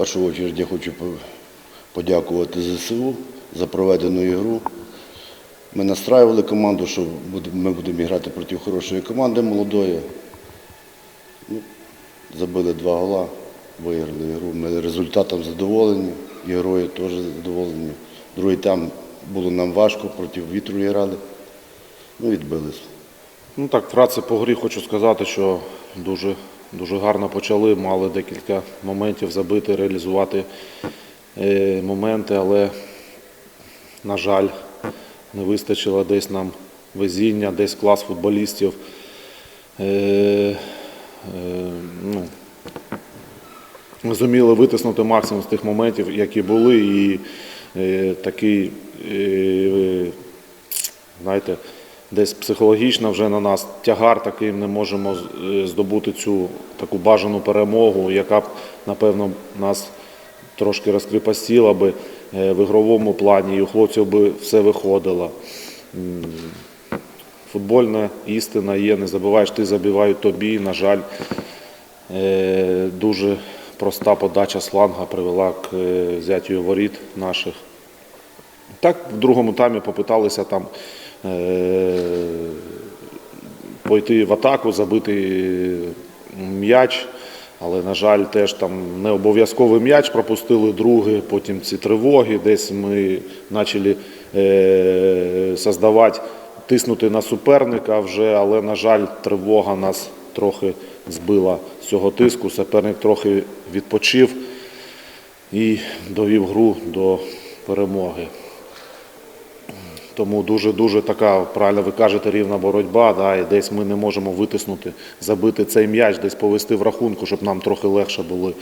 першу чергу я хочу подякувати ЗСУ за проведену ігру. Ми настраювали команду, що ми будемо грати проти хорошої команди молодої. Ну, забили два гола, виграли ігру. Ми результатом задоволені, ігрою теж задоволені. Другий там було нам важко, проти вітру грали. Ну, відбилися. Ну так, вкратце по грі хочу сказати, що дуже, дуже гарно почали, мали декілька моментів забити, реалізувати е, моменти, але, на жаль, не вистачило десь нам везіння, десь клас футболістів. Е, е, ну, ми зуміли витиснути максимум з тих моментів, які були, і такий, знаєте, десь психологічно вже на нас тягар такий не можемо е, здобути цю таку бажану перемогу, яка б, напевно, нас трошки розкріпостіла би е, в ігровому плані, і у хлопців би все виходило. Футбольна істина є, не забуваєш, ти забивають тобі. На жаль, е, дуже проста подача з фланга привела к взяттю воріт наших. Так, в другому таймі попиталися там пойти в атаку, забити м'яч. Але, на жаль, теж там не обов'язковий м'яч пропустили другий, потім ці тривоги. Десь ми почали е, создавати, тиснути на суперника вже, але, на жаль, тривога нас трохи збила з цього тиску. Суперник трохи відпочив і довів гру до перемоги. Тому дуже-дуже така, правильно ви кажете, рівна боротьба. Да, і десь ми не можемо витиснути, забити цей м'яч, десь повести в рахунку, щоб нам трохи легше було.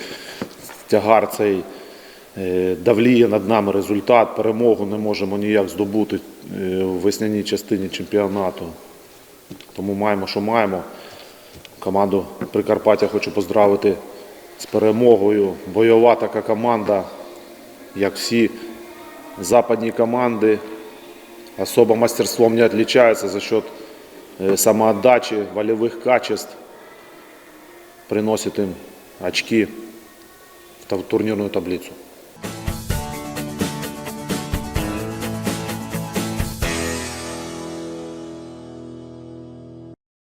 Тягар цей е, давліє над нами результат, перемогу не можемо ніяк здобути е, в весняній частині чемпіонату. Тому маємо, що маємо. Команду Прикарпаття хочу поздравити з перемогою. Бойова така команда, як всі западні команди. Особо мастерством не отличается за счет э, самоотдачи, волевых качеств. Приносит им очки в турнирную таблицу.